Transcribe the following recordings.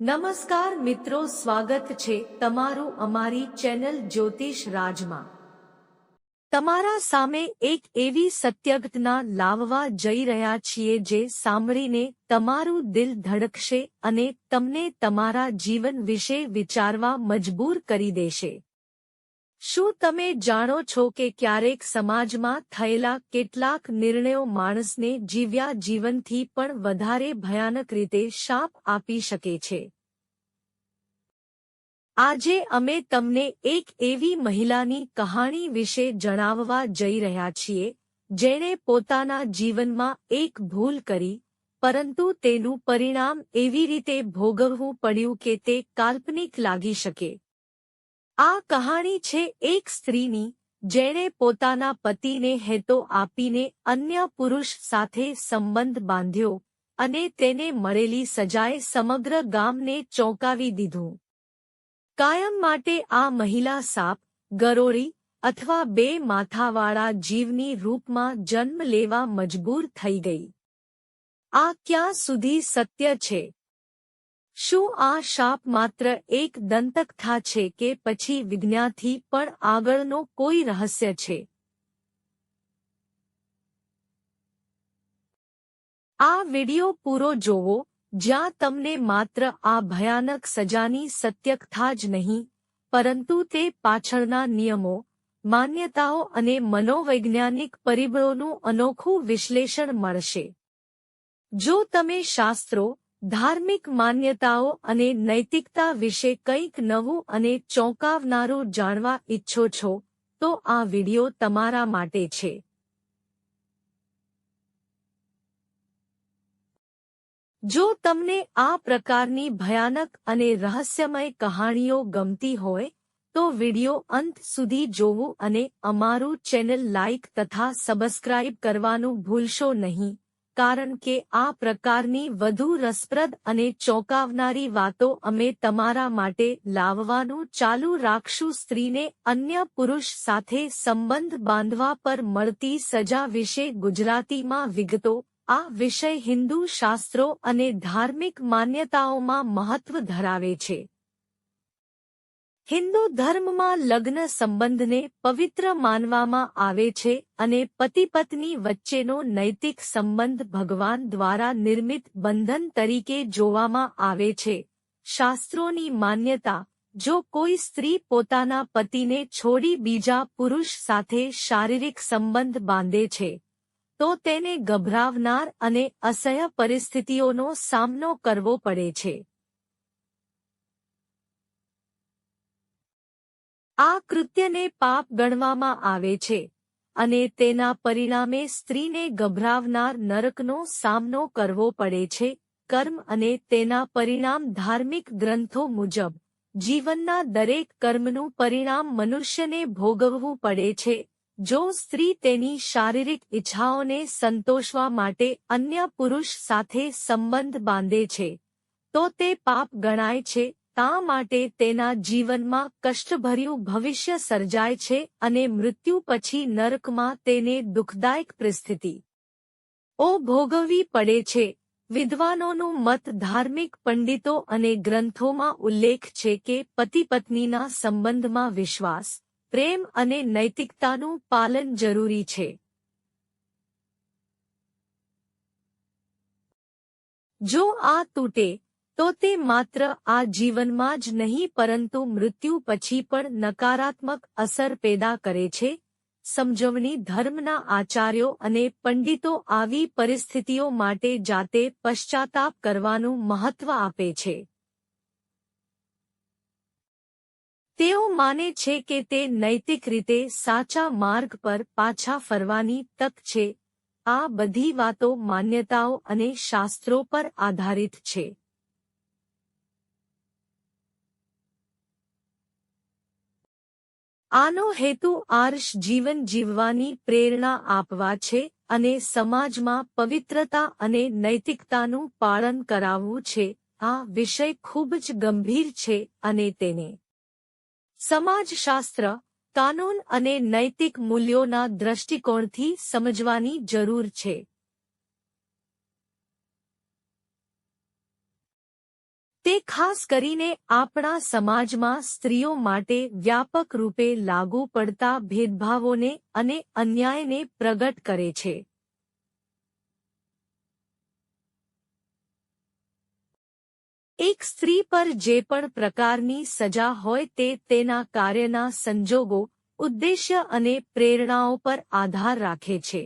નમસ્કાર મિત્રો, સ્વાગત છે તમારું અમારી ચેનલ જ્યોતિષ રાજમાં. તમારા સામે એક એવી સત્યઘટના લાવવા જઈ રહ્યા છીએ જે સાંભળીને તમારું દિલ ધડકશે અને તમને તમારા જીવન વિશે વિચારવા મજબૂર કરી દેશે. શું તમે જાણો છો કે ક્યારેક સમાજમાં થયેલા કેટલાક નિર્ણયો માણસને જીવ્યા જીવનથી પણ વધારે ભયાનક રીતે શાપ આપી શકે છે? આજે અમે તમને એક એવી મહિલાની કહાણી વિશે જણાવવા જઈ રહ્યા છીએ, જેણે પોતાના જીવનમાં એક ભૂલ કરી, પરંતુ તેનું પરિણામ એવી રીતે ભોગવવું પડ્યું કે તે કાલ્પનિક લાગી શકે. આ કહાણી છે એક સ્ત્રીની, જેણે પોતાના પતિને હેતો આપીને અન્ય પુરુષ સાથે સંબંધ બાંધ્યો અને તેને મળેલી સજાએ સમગ્ર ગામને ચોંકાવી દીધું. કાયમ માટે આ મહિલા સાપ, ગરોળી અથવા બે માથાવાળા જીવની રૂપમાં જન્મ લેવા મજબૂર થઈ ગઈ. આ ક્યાં સુધી સત્ય છે? શું આ શાપ માત્ર એક દંતકથા છે કે પછી વિજ્ઞાથી પણ આગળનો કોઈ રહસ્ય છે? આ વિડિયો પૂરો જોવો, જ્યાં તમને માત્ર આ ભયાનક સજાની સત્યકથા જ નહીં, પરંતુ તે પાછળના નિયમો, માન્યતાઓ અને મનોવૈજ્ઞાનિક પરિબળોનું અનોખું વિશ્લેષણ મળશે. જો તમે શાસ્ત્રો ધાર્મિક માન્યતાઓ અને નૈતિકતા વિશે કંઈક નવું અને ચોંકાવનારું જાણવા ઈચ્છો છો, તો આ વિડિયો તમારા માટે છે. જો તમને આ પ્રકારની ભયાનક અને રહસ્યમય કહાણીઓ ગમતી હોય, તો વિડિયો અંત સુધી જોવું અને અમારું ચેનલ લાઇક તથા સબસ્ક્રાઇબ કરવાનું ભૂલશો નહીં. કારણ કે આ પ્રકારની વધુ રસપ્રદ અને ચોંકાવનારી વાતો અમે તમારા માટે લાવવાનું ચાલુ રાખશું. સ્ત્રીને અન્ય પુરુષ સાથે સંબંધ બાંધવા પર મળતી સજા વિશે ગુજરાતીમાં વિગતો, આ વિષય હિન્દુ શાસ્ત્રો અને ધાર્મિક માન્યતાઓમાં મહત્વ ધરાવે છે. હિન્દુ ધર્મમાં લગ્ન સંબંધને પવિત્ર માનવામાં આવે છે અને પતિ પત્ની વચ્ચેનો નૈતિક સંબંધ ભગવાન દ્વારા નિર્મિત બંધન તરીકે જોવામાં આવે છે. શાસ્ત્રોની માન્યતા, જો કોઈ સ્ત્રી પોતાના પતિને છોડી બીજા પુરુષ સાથે શારીરિક સંબંધ બાંધે છે, તો તેને ગભરાવનાર અને અસહ્ય પરિસ્થિતિઓનો સામનો કરવો પડે છે. આ કૃત્યને પાપ ગણવામાં આવે છે અને તેના પરિણામે સ્ત્રીને ગભરાવનાર નરકનો સામનો કરવો પડે છે. કર્મ અને તેના પરિણામ ધાર્મિક ગ્રંથો મુજબ, જીવનના દરેક કર્મનું પરિણામ મનુષ્યને ભોગવવું પડે છે. જો સ્ત્રી તેની શારીરિક ઇચ્છાઓને સંતોષવા માટે અન્ય પુરુષ સાથે સંબંધ બાંધે છે, તો તે પાપ ગણાય છે. તા માટે તેના જીવનમાં કષ્ટભર્યું ભવિષ્ય સર્જાય છે અને મૃત્યુ પછી નરકમાં તેને દુઃખદાયક પરિસ્થિતિ. ઓ ભોગવવી પડે છે. વિદ્વાનોનું મત ધાર્મિક પંડિતો અને ગ્રંથોમાં ઉલ્લેખ છે કે પતિ પત્નીના સંબંધમાં વિશ્વાસ, પ્રેમ અને નૈતિકતાનું પાલન જરૂરી છે. જો આ તૂટે તો તે માત્ર આ જીવનમાં જ નહીં, પરંતુ મૃત્યુ પછી પણ નકારાત્મક અસર પેદા કરે છે. સમજવણી ધર્મના આચાર્યો અને પંડિતો આવી પરિસ્થિતિઓ માટે જાતે પશ્ચાતાપ કરવાનું મહત્વ આપે છે. તેઓ માને છે કે તે નૈતિક રીતે સાચા માર્ગ પર પાછા ફરવાની તક છે. આ બધી વાતો માન્યતાઓ અને શાસ્ત્રો પર આધારિત છે. આનો હેતુ આર્ષ જીવન જીવવાની પ્રેરણા આપવા છે અને સમાજમાં પવિત્રતા અને નૈતિકતાનું પાલન કરાવવું છે. આ વિષય ખૂબ જ ગંભીર છે અને તેને સમાજશાસ્ત્ર, કાનૂન અને નૈતિક મૂલ્યોના દ્રષ્ટિકોણથી સમજવાની જરૂર છે. તે ખાસ કરીને આપણા સમાજમાં સ્ત્રીઓ માટે વ્યાપક રૂપે લાગુ પડતા ભેદભાવોને અને અન્યાયને પ્રગટ કરે છે. એક સ્ત્રી પર જે પણ પ્રકારની સજા હોય તે તેના કાર્યના સંજોગો, ઉદ્દેશ્ય અને પ્રેરણાઓ પર આધાર રાખે છે.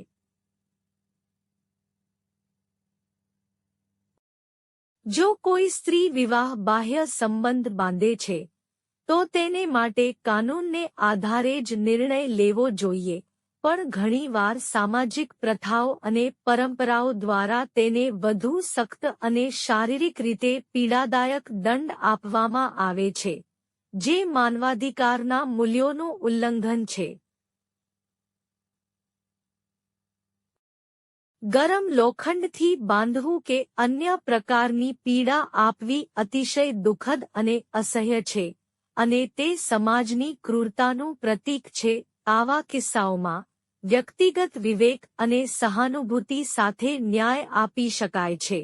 જો કોઈ સ્ત્રી વિવાહ બાહ્ય સંબંધ બાંધે છે, તો તેને માટે કાનૂનને આધારે જ નિર્ણય લેવો જોઈએ. પણ ઘણીવાર સામાજિક પ્રથાઓ અને પરંપરાઓ દ્વારા તેને વધુ સખ્ત અને શારીરિક રીતે પીડાદાયક દંડ આપવામાં આવે છે, જે માનવાધિકારના મૂલ્યોનું ઉલ્લંઘન છે. ગરમ લોખંડથી બાંધવું કે અન્ય પ્રકારની પીડા આપવી અતિશય દુઃખદ અને અસહ્ય છે, અને તે સમાજની ક્રૂરતાનું પ્રતીક છે. આવા કિસ્સાઓમાં વ્યક્તિગત વિવેક અને સહાનુભૂતિ સાથે ન્યાય આપી શકાય છે,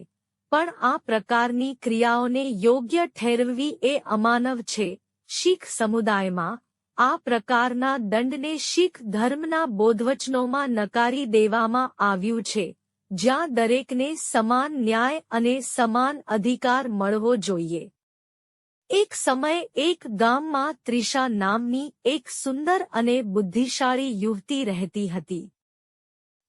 પણ આ પ્રકારની ક્રિયાઓને યોગ્ય ઠેરવવી એ અમાનવ છે. શીખ સમુદાયમાં આ પ્રકારના દંડને શીખ ધર્મના બોધવચનોમાં નકારી દેવામાં આવ્યું છે, જ્યાં દરેકને સમાન ન્યાય અને સમાન અધિકાર મળવો જોઈએ. એક સમયે એક ગામમાં ત્રિષા નામની એક સુંદર અને બુદ્ધિશાળી યુવતી રહેતી હતી.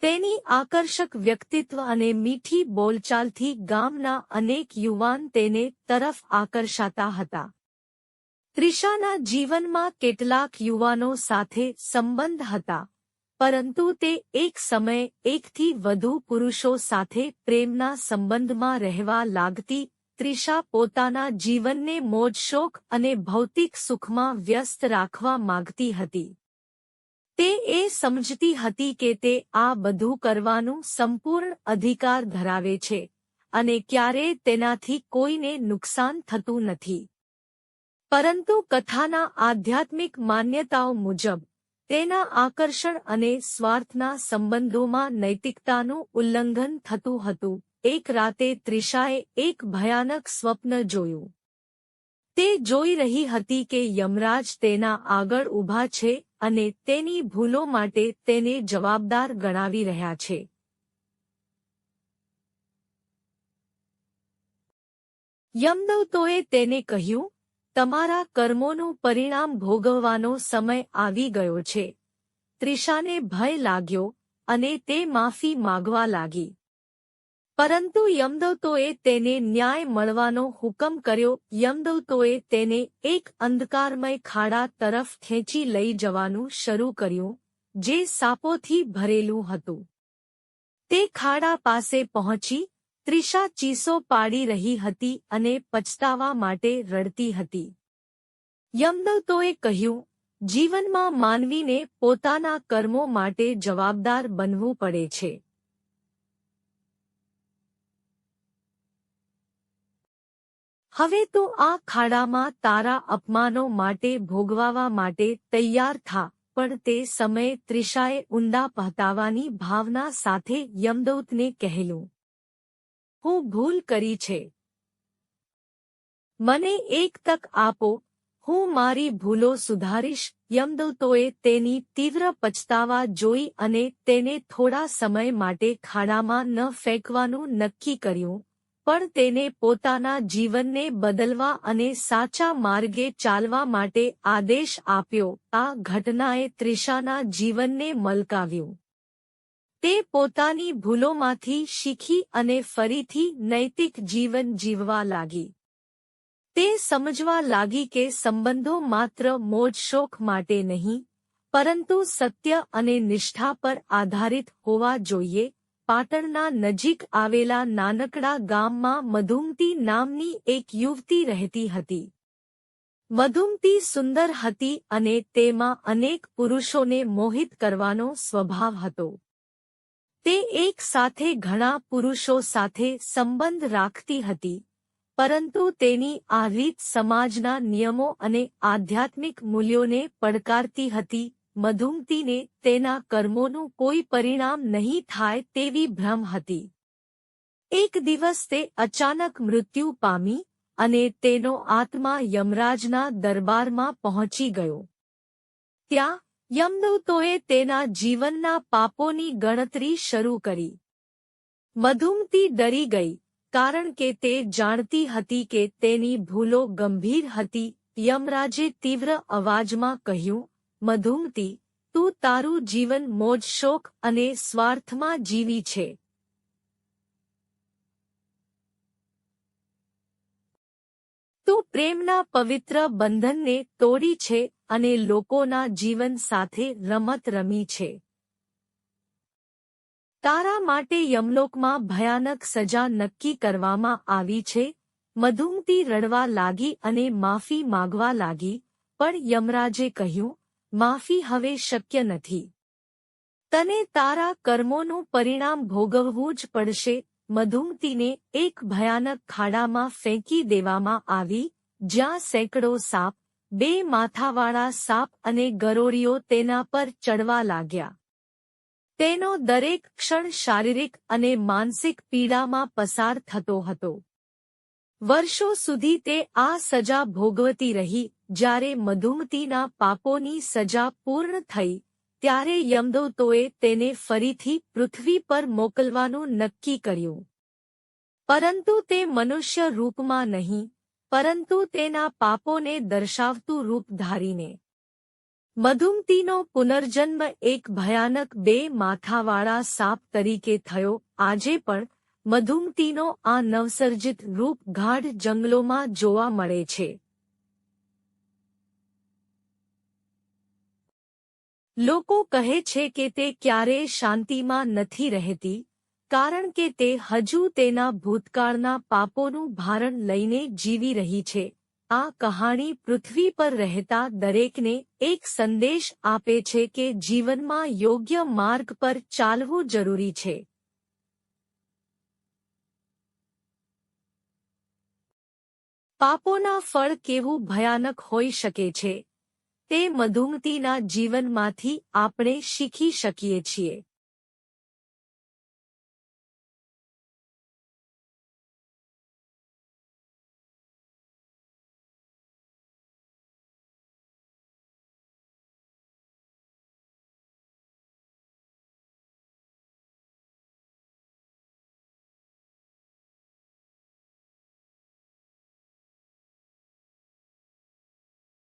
તેની આકર્ષક વ્યક્તિત્વ અને મીઠી બોલચાલથી ગામના અનેક યુવાન તેને તરફ આકર્ષાતા હતા. ત્રિષાના જીવનમાં કેટલાક યુવાનો સાથે સંબંધ હતા, પરંતુ તે એક સમયે એકથી વધુ પુરુષો સાથે પ્રેમના સંબંધમાં રહેવા લાગતી. ત્રિષા પોતાના જીવનને મોજશોખ અને ભૌતિક સુખમાં વ્યસ્ત રાખવા માગતી હતી. તે એ સમજતી હતી કે તે આ બધું કરવાનું સંપૂર્ણ અધિકાર ધરાવે છે અને ક્યારેય તેનાથી કોઈને નુકસાન થતું નથી. પરંતુ કથાના આધ્યાત્મિક માન્યતાઓ મુજબ, તેના આકર્ષણ અને સ્વાર્થના સંબંધોમાં નૈતિકતાનું ઉલ્લંઘન થતું હતું. એક રાતે ત્રિષાએ એક ભયાનક સ્વપ્ન જોયું. તે જોઈ રહી હતી કે યમરાજ તેના આગળ ઊભા છે અને તેની ભૂલો માટે તેને જવાબદાર ગણાવી રહ્યા છે. યમદવતોએ તેને કહ્યું તમારા કર્મોનું પરિણામ ભોગવવાનો સમય આવી ગયો છે. ત્રિષાને ભય લાગ્યો અને તે માફી માગવા લાગી. પરંતુ યમદવતોએ તેને ન્યાય મળવાનો હુકમ કર્યો. યમદવતોએ તેને એક અંધકારમય ખાડા તરફ ખેંચી લઈ જવાનું શરૂ કર્યું, જે સાપોથી ભરેલું હતું. તે ખાડા પાસે પહોંચી ત્રિષા ચીસો પાડી રહી હતી અને પછતાવા માટે રડતી હતી. યમદવતોએ કહ્યું, જીવનમાં માનવીને પોતાના કર્મો માટે જવાબદાર બનવું પડે છે. હવે તો આ ખાડામાં તારા અપમાનો માટે ભોગવાવા માટે તૈયાર થા, પણ તે સમયે ત્રિષાએ ઊંડા પહતાવાની ભાવના સાથે યમદૌતને કહેલું. હું ભૂલ કરી છે. મને એક તક આપો, હું મારી ભૂલો સુધારીશ, યમદૂતોએ તેની તીવ્ર પછતાવા જોઈ અને તેને થોડા સમય માટે ખાડામાં ન ફેંકવાનું નક્કી કર્યું, પણ તેને પોતાના જીવનને બદલવા અને સાચા માર્ગે ચાલવા માટે આદેશ આપ્યો. આ ઘટનાએ ત્રિષાના જીવનને મલકાવ્યું. તે પોતાની ભૂલોમાંથી શીખી અને ફરીથી નૈતિક જીવન જીવવા લાગી. તે સમજવા લાગી કે સંબંધો માત્ર મોજશોખ માટે નહીં, પરંતુ સત્ય અને નિષ્ઠા પર આધારિત હોવા જોઈએ. પાટણના નજીક આવેલા નાનકડા ગામમાં મધુમતી નામની એક યુવતી રહેતી હતી. મધુમતી સુંદર હતી અને તેમાં અનેક પુરુષોને મોહિત કરવાનો સ્વભાવ હતો. તે એક સાથે ઘણા પુરુષો સાથે સંબંધ રાખતી હતી, પરંતુ તેની આ રીત સમાજના નિયમો અને આધ્યાત્મિક મૂલ્યોને પડકારતી હતી, મધુમતીને તેના કર્મોનું કોઈ પરિણામ નહીં થાય તેવી ભ્રમ હતી. એક દિવસ તે અચાનક મૃત્યુ પામી અને તેનો આત્મા યમરાજના દરબારમાં પહોંચી ગયો. ત્યાં યમદૂતોએ તેના જીવનના પાપોની ગણતરી શરૂ કરી. મધુમતી ડરી ગઈ, કારણ કે તે જાણતી હતી કે તેની ભૂલો ગંભીર હતી. યમરાજે તીવ્ર અવાજમાં કહ્યું, મધુમતી, તું તારું જીવન મોજ શોક અને સ્વાર્થમાં જીવી છે. તું પ્રેમના પવિત્ર બંધનને તોડી છે અને લોકોના જીવન સાથે રમત રમી છે. તારા માટે યમલોકમાં ભયાનક સજા નક્કી કરવામાં આવી છે. મધુમતી રડવા લાગી અને માફી માગવા લાગી, પણ યમરાજે કહ્યું, માફી હવે શક્ય નથી. તને તારા કર્મોનું પરિણામ ભોગવવું જ પડશે મધુમતીને એક ભયાનક ખાડામાં ફેંકી દેવામાં આવી, જ્યાં સેંકડો સાપ, બે માથાવાળા સાપ અને ગરોળીઓ તેના પર ચડવા લાગ્યા. તેનો દરેક ક્ષણ શારીરિક અને માનસિક પીડામાં પસાર થતો હતો. વર્ષો સુધી તે આ સજા ભોગવતી રહી, જ્યારે મધુમતીના પાપોની સજા પૂર્ણ થઈ ત્યારે યમદૂતોએ તેને ફરીથી પૃથ્વી પર મોકલવાનું નક્કી કર્યું. પરંતુ તે મનુષ્ય રૂપમાં નહીં, પરંતુ તેના પાપોને દર્શાવતું રૂપ ધારીને. મધુમતીનો પુનર્જન્મ એક ભયાનક બે માથાવાળા સાપ તરીકે થયો. આજે પણ મધુમતીનો આ નવસર્જિત રૂપ ગાઢ જંગલોમાં જોવા મળે છે. લોકો કહે છે કે તે ક્યારેય શાંતિમાં નથી રહેતી, કારણ કે તે હજુ તેના ભૂતકાળના પાપોનું ભારણ લઈને જીવી રહી છે. આ કહાણી પૃથ્વી પર રહેતા દરેકને એક સંદેશ આપે છે કે જીવનમાં યોગ્ય માર્ગ પર ચાલવું જરૂરી છે. પાપોના ફળ કેવું ભયાનક હોઈ શકે છે? તે મધુમતીના જીવનમાંથી આપણે શીખી શકીએ છીએ.